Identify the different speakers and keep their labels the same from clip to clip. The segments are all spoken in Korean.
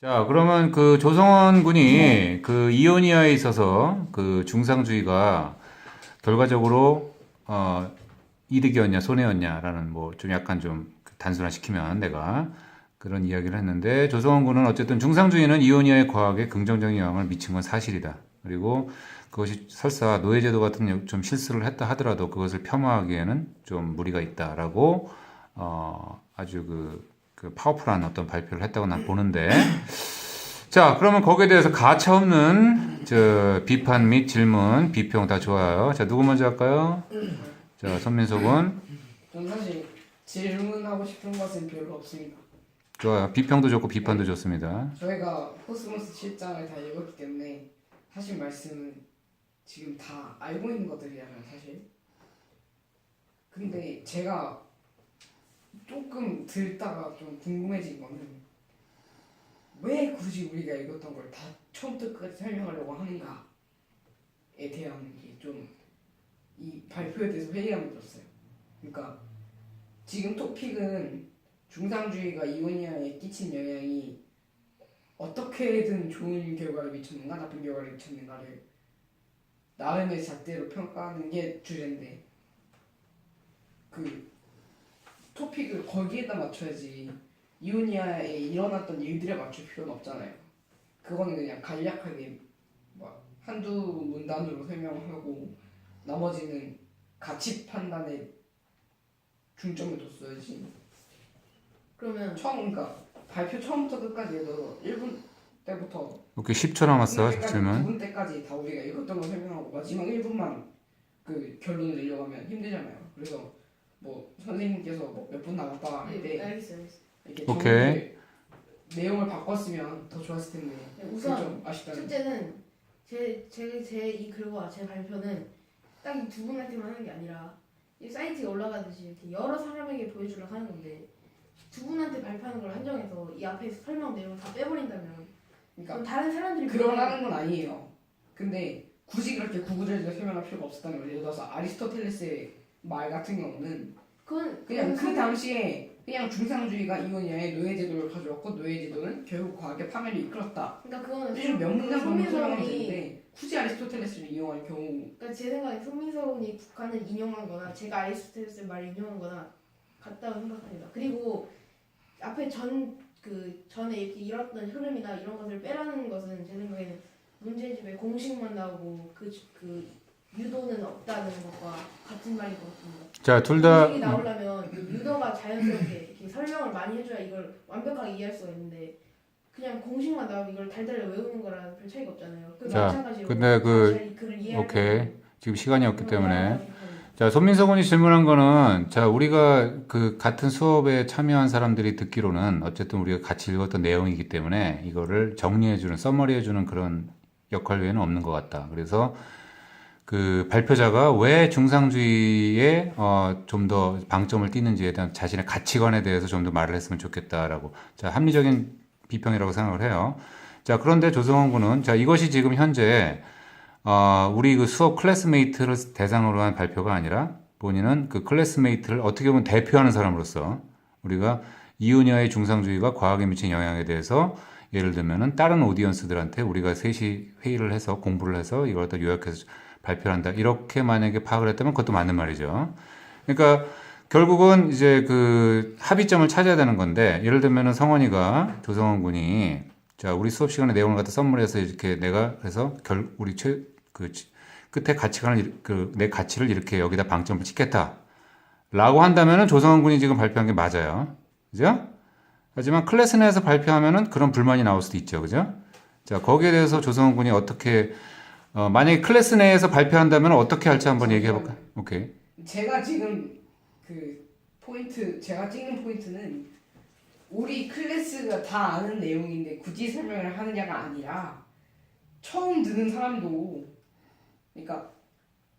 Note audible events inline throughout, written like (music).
Speaker 1: 자, 그러면 그 조성원 군이 그 이오니아에 있어서 그 중상주의가 결과적으로 어, 이득이었냐 손해였냐라는 뭐 좀 약간 좀 단순화시키면 내가 그런 이야기를 했는데 조성원 군은 어쨌든 중상주의는 이오니아의 과학에 긍정적인 영향을 미친 건 사실이다. 그리고 그것이 설사 노예제도 같은 좀 실수를 했다 하더라도 그것을 폄하하기에는 좀 무리가 있다라고 어, 아주 그, 그 파워풀한 어떤 발표를 했다고 난 보는데 자 그러면 거기에 대해서 가차 없는 저 비판 및 질문 비평 다 좋아요. 자 누구 먼저 할까요? 자 선민석
Speaker 2: 군전 사실 질문하고 싶은 것은 별로 없습니다.
Speaker 1: 좋아요. 비평도 좋고 비판도 좋습니다.
Speaker 2: 저희가 코스모스 7장을 다 읽었기 때문에 하신 말씀은 지금 다 알고 있는 것들이잖아요, 사실. 근데 제가 조금 듣다가 좀 궁금해진 거는 왜 굳이 우리가 읽었던 걸 다 처음부터 끝까지 설명하려고 하는가에 대한 게 좀 이 발표에 대해서 회의감이 들었어요. 그러니까 지금 토픽은 중상주의가 이오니아에 끼친 영향이 어떻게든 좋은 결과를 미쳤는가 나쁜 결과를 미쳤는가를 나름의 잣대로 평가하는 게 주제인데 그 토픽을 거기에다 맞춰야지 이오니아에 일어났던 일들에 맞출 필요는 없잖아요. 그거는 그냥 간략하게 막 한두 문단으로 설명하고 나머지는 가치 판단에 중점을 뒀어야지.
Speaker 3: 그러면
Speaker 2: 처음 그러니까 발표 처음부터 끝까지 해도 1분 때부터
Speaker 1: 오케이 10초 남았어 질문.
Speaker 2: 9분 때까지 다 우리가 읽었던 거 설명하고 마지막 1분만 그 결론을 내려고 하면 힘들잖아요. 그래서 뭐 선생님께서 뭐몇분 남았다 할
Speaker 3: 네,
Speaker 2: 때
Speaker 3: 알겠어요. 알겠어요.
Speaker 2: 이렇게
Speaker 1: 오케이.
Speaker 2: 내용을 바꿨으면 더 좋았을 텐데
Speaker 3: 네,
Speaker 2: 그게
Speaker 3: 우선
Speaker 2: 좀 아쉽다는
Speaker 3: 첫째는 제제제이 글과 제 발표는 딱 이 두 분한테만 하는 게 아니라 이 사이트에 올라가듯이 이렇게 여러 사람에게 보여주려고 하는 건데 두 분한테 발표하는 걸 한정해서 이 앞에 설명 내용을 다 빼버린다면
Speaker 2: 그러니까
Speaker 3: 그럼 다른 사람들이
Speaker 2: 그러라는 건 아니에요. 근데 굳이 그렇게 구구절절 설명할 필요가 없었다는 거예요. 예를 들어서 아리스토텔레스의 말 같은 경우는
Speaker 3: 그건
Speaker 2: 그냥
Speaker 3: 그
Speaker 2: 당시에 그냥 중상주의가 이오니아의 노예제도를 가져왔고 노예제도는 결국 과학의 파멸을 이끌었다.
Speaker 3: 그러니까 그거는
Speaker 2: 정도 설명하면
Speaker 3: 손민석이
Speaker 2: 되는데 굳이 아리스토텔레스를 이용할 경우
Speaker 3: 그러니까 제 생각에 손민석이 북한을 인용한거나 제가 아리스토텔레스 말을 인용한거나 같다고 생각합니다. 그리고 앞에 전 그 전에 이렇게 일었던 흐름이나 이런 것을 빼라는 것은 제 생각에는 문제집에 공식만 나오고 그그 유도는 없다는 것과 같은 말인 것 같습니다.
Speaker 1: 자 둘다
Speaker 3: 공식이 나오려면 유도가 자연스럽게 이렇게 설명을 많이 해줘야 이걸 완벽하게 이해할 수가 있는데 그냥 공식만 나오고 이걸 달달 외우는 거랑 별 차이가 없잖아요. 그
Speaker 1: 자,
Speaker 3: 마찬가지로
Speaker 1: 근데 그-
Speaker 3: 잘 글을 이해할
Speaker 1: 오케이 지금 시간이 없기
Speaker 3: 때
Speaker 1: 때문에 자, 손민석 군이 질문한 거는, 자, 우리가 그 같은 수업에 참여한 사람들이 듣기로는 어쨌든 우리가 같이 읽었던 내용이기 때문에 이거를 정리해주는, 써머리해주는 그런 역할 외에는 없는 것 같다. 그래서 그 발표자가 왜 중상주의에 어, 좀 더 방점을 띄는지에 대한 자신의 가치관에 대해서 좀 더 말을 했으면 좋겠다라고. 자, 합리적인 비평이라고 생각을 해요. 자, 그런데 조성원 군은, 자, 이것이 지금 현재 어, 우리 그 수업 클래스메이트를 대상으로 한 발표가 아니라 본인은 그 클래스메이트를 어떻게 보면 대표하는 사람으로서 우리가 이오니아의 중상주의가 과학에 미친 영향에 대해서 예를 들면은 다른 오디언스들한테 우리가 셋이 회의를 해서 공부를 해서 이걸 갖다 요약해서 발표를 한다. 이렇게 만약에 파악을 했다면 그것도 맞는 말이죠. 그러니까 결국은 이제 그 합의점을 찾아야 되는 건데 예를 들면은 성원이가 조성원 군이 자 우리 수업 시간에 내용을 갖다 선물해서 이렇게 내가 그래서 결 우리 최 그 끝에 가치관을 그 내 가치를 이렇게 여기다 방점을 찍겠다라고 한다면은 조성원 군이 지금 발표한 게 맞아요, 그죠? 하지만 클래스 내에서 발표하면은 그런 불만이 나올 수도 있죠, 그죠? 자 거기에 대해서 조성원 군이 어떻게 어, 만약에 클래스 내에서 발표한다면 어떻게 할지 한번 얘기해 볼까? 오케이.
Speaker 2: 제가 지금 그 포인트 제가 찍는 포인트는 우리 클래스가 다 아는 내용인데 굳이 설명을 하느냐가 아니라 처음 듣는 사람도 그러니까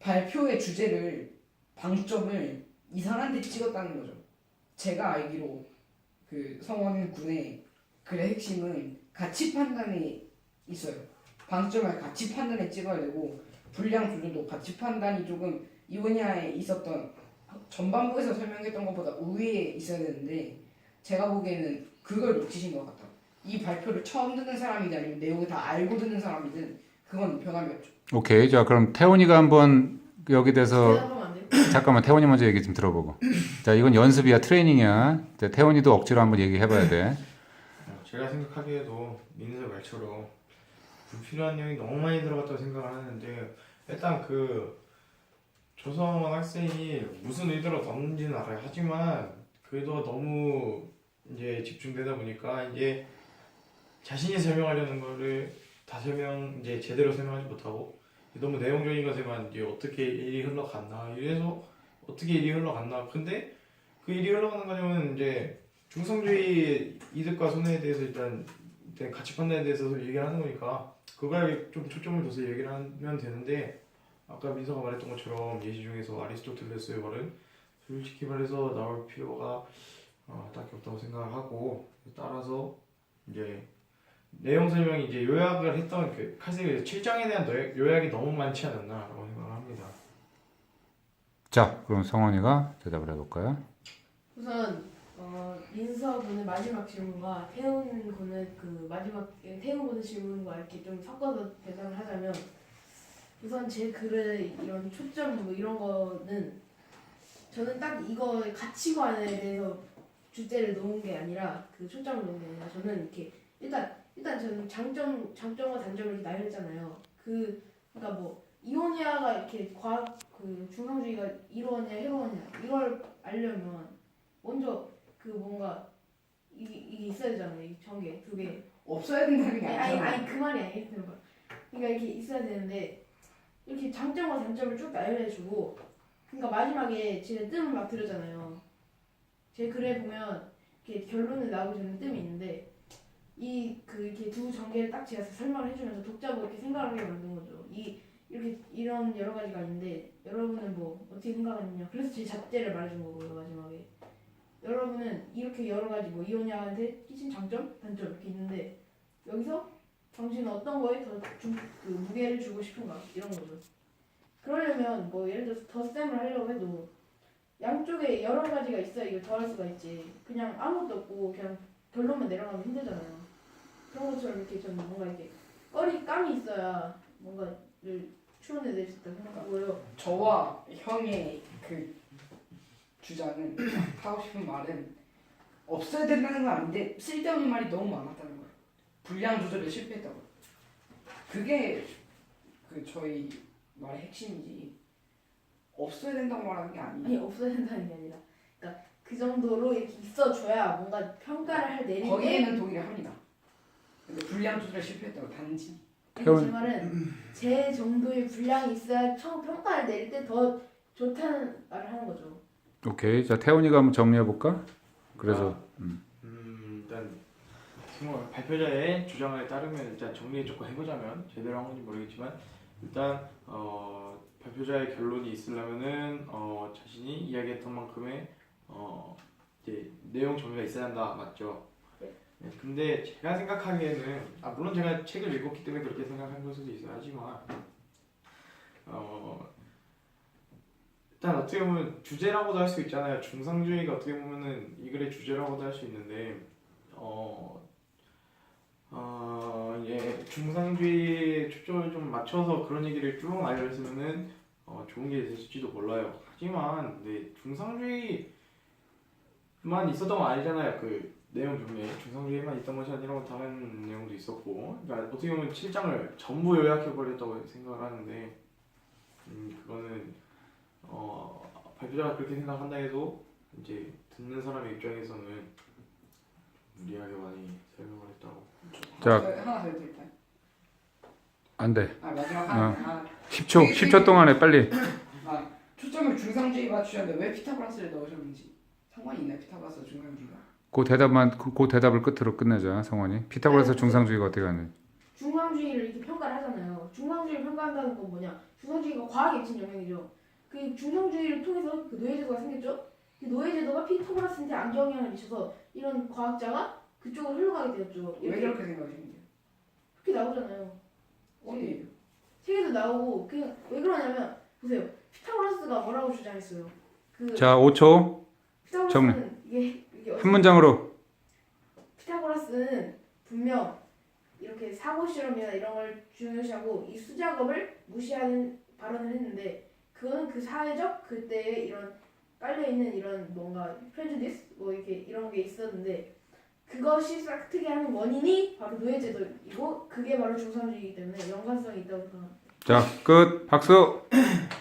Speaker 2: 발표의 주제를 방점을 이상한 데 찍었다는 거죠. 제가 알기로 그 성원 군의 글의 핵심은 가치 판단이 있어요. 방점을 가치 판단에 찍어야 되고 분량 조절도 가치 판단이 조금 이 분야에 있었던 전반부에서 설명했던 것보다 우위에 있어야 되는데 제가 보기에는 그걸 놓치신 것 같아요. 이 발표를 처음 듣는 사람이든 아니면 내용을 다 알고 듣는 사람이든 그건 변함이 없죠.
Speaker 1: 오케이. 자, 그럼 태훈이가 한번 여기 대해서
Speaker 3: 돼요?
Speaker 1: 잠깐만 태훈이 먼저 얘기 좀 들어보고. 자, 이건 연습이야, 트레이닝이야. 자, 태훈이도 억지로 한번 얘기해봐야 돼.
Speaker 4: 어, 제가 생각하기에도 민서 말처럼 불필요한 내용이 너무 많이 들어갔다고 생각을 하는데 일단 그 조성원 학생이 무슨 의도로 던지는 알아요 하지만 그래도 너무 이제 집중되다 보니까 이제 자신이 설명하려는 거를 다 설명 이제 제대로 설명하지 못하고 너무 내용적인 것에만 이제 어떻게 일이 흘러갔나 이래서 어떻게 일이 흘러갔나. 근데 그 일이 흘러가는 과정은 이제 중성주의 이득과 손해에 대해서 일단, 가치 판단에 대해서 얘기를 하는 거니까 그거에 좀 초점을 둬서 얘기를 하면 되는데 아까 민서가 말했던 것처럼 예시 중에서 아리스토텔레스의 말은 솔직히 말해서 나올 필요가 어, 딱히 없다고 생각을 하고 따라서 이제 내용 설명이 이제 요약을 했던 그 카세의 7장에 대한 너- 요약이 너무 많지 않았나라고 생각을 합니다.
Speaker 1: 자, 그럼 성원이가 대답을 해볼까요?
Speaker 3: 우선 어, 민서 군의 마지막 질문과 태훈 군의 그 마지막 태훈 군의 질문과 이렇게 좀 섞어서 대답을 하자면 우선 제 글의 이런 초점 뭐 이런 거는 저는 딱 이거 가치관에 대해서 주제를 놓은 게 아니라 그 초점을 놓은 게 아니라 저는 이렇게 일단 일단 저는 장점 장점과 단점을 이렇게 나열했잖아요. 그 그러니까 뭐 이오니아가 이렇게 과학 그 중성주의가 이루었냐 해로웠냐 이걸 알려면 먼저 그 뭔가 이, 이게 있어야 되잖아요. 이 전개 두 개.
Speaker 2: 없어야 된다는 게
Speaker 3: 아니 아니,
Speaker 2: 아니잖아.
Speaker 3: 아니 그 말이 아니에요. 들어봐. 그러니까 이렇게 있어야 되는데 이렇게 장점과 단점을 쭉 나열해주고 그러니까 마지막에 제가 뜸을 막 들었잖아요. 제 글에 보면 이렇게 결론을 나오기 전에 뜸이 있는데 이 그 이렇게 두 전개를 딱 제가 설명을 해주면서 독자도 이렇게 생각을 하게 만든 거죠. 이 이렇게 이런 여러 가지가 있는데 여러분은 뭐 어떻게 생각하느냐. 그래서 제 잣대를 말해준 거고요 마지막에. 여러분은 이렇게 여러 가지 뭐 이혼자한테 끼친 장점, 단점 이렇게 있는데 여기서 당신은 어떤 거에 더 중, 그 무게를 주고 싶은가 이런 거죠. 그러려면 뭐 예를 들어서 덧셈을 하려고 해도 양쪽에 여러 가지가 있어야 이걸 더할 수가 있지. 그냥 아무것도 없고 그냥 결론만 내려가면 힘들잖아요. 그런 것처럼 이렇게 저는 뭔가 이렇게 꺼리 깜이 있어야 뭔가를 추론해낼 수 있다고 생각하고요.
Speaker 2: 저와 형의 그 주장은 (clears throat) 하고 싶은 말은 없어야 된다는 건 아닌데 쓸데없는 말이 너무 많았다는 거예요. 분량 조절에 실패했다고. 그게 그 저희 말의 핵심이지. 없어야 된다고 말하는 게 아니에요.
Speaker 3: 아니 없어야 된다는 게 아니라 그러니까 그 정도로 이렇게 있어줘야 뭔가 평가를 할때
Speaker 2: 거기에는 동의를 합니다. 근데 분량 조절에 실패했다고 단지.
Speaker 3: 제 말은 제 정도의 분량이 있어야 평가를 내릴 때 더 좋다는 말을 하는 거죠.
Speaker 1: 오케이. 자, 태훈이가 한번 정리해 볼까? 그래서,
Speaker 4: 음, 일단 정말 발표자의 주장에 따르면 일단 정리 조금 해보자면 제대로 한 건지 모르겠지만 일단 어, 발표자의 결론이 있으려면은 어, 자신이 이야기했던 만큼의 어, 이제 내용 정리가 있어야 한다 맞죠?
Speaker 3: 네.
Speaker 4: 네, 근데 제가 생각하기에는 아 물론 제가 책을 읽었기 때문에 그렇게 생각한 걸 수도 있어요 하지만 어 일단 어떻게 보면 주제라고도 할 수 있잖아요. 중상주의가 어떻게 보면은 이 글의 주제라고도 할 수 있는데 어, 어, 예, 중상주의에 초점을 좀 맞춰서 그런 얘기를 쭉 알려주면은 어, 좋은 게 됐을지도 몰라요. 하지만 네, 중상주의만 있었던 건 아니잖아요. 그 내용 중에 중상주의만 있던 것이 아니라 다른 내용도 있었고, 그러니까 어떻게 보면 7장을 전부 요약해 버렸다고 생각을 하는데, 음, 발표자가 그렇게 생각한다 해도 이제 듣는 사람의 입장에서는 무리하게 많이 설명을 했다고.
Speaker 1: 자.
Speaker 2: 저 하나 더 될까요?
Speaker 1: 안 돼.
Speaker 2: 아 마지막 하나.
Speaker 1: 어.
Speaker 2: 하나.
Speaker 1: 10초, 10초 동안에 빨리.
Speaker 2: 아 초점을 중상주의 맞추셨는데 왜 피타고라스를 넣으셨는지 상관이 있나요? 피타고라스 중상주의가?
Speaker 1: 그 대답만, 그, 그 대답을 끝으로 끝내자, 성원이. 피타고라스 중상주의가 어떻게 하는지.
Speaker 3: 중상주의를 이렇게 평가를 하잖아요. 중상주의를 평가한다는 건 뭐냐? 중상주의가 과학에 미친 영향이죠. 그 중상주의를 통해서 그 노예제도가 생겼죠. 그 노예제도가 피타고라스한테 안경영향을 미쳐서 이런 과학자가 그쪽으로 흘러가게 되었죠.
Speaker 2: 왜
Speaker 3: 이렇게,
Speaker 2: 그렇게 생각하시는데요?
Speaker 3: 그렇게 나오잖아요.
Speaker 2: 어디에요?
Speaker 3: 책에도 나오고 그냥 왜 그러냐면 보세요. 피타고라스가 뭐라고 주장했어요. 그
Speaker 1: 자, 5초.
Speaker 3: 피타고라스는 이게 이게
Speaker 1: 한 문장으로.
Speaker 3: 피타고라스는 분명 이렇게 사고 실험이나 이런 걸 중요시하고 이 수작업을 무시하는 발언을 했는데 그거는 그 사회적 그때의 이런 깔려 있는 이런 뭔가 프레주디스 뭐 이렇게 이런 게 있었는데 그것이 싹트게 하는 원인이 바로 노예제도이고 그게 바로 중산주의이기 때문에 연관성이 있다고 생각합니다.
Speaker 1: 자, 끝. 박수. (coughs)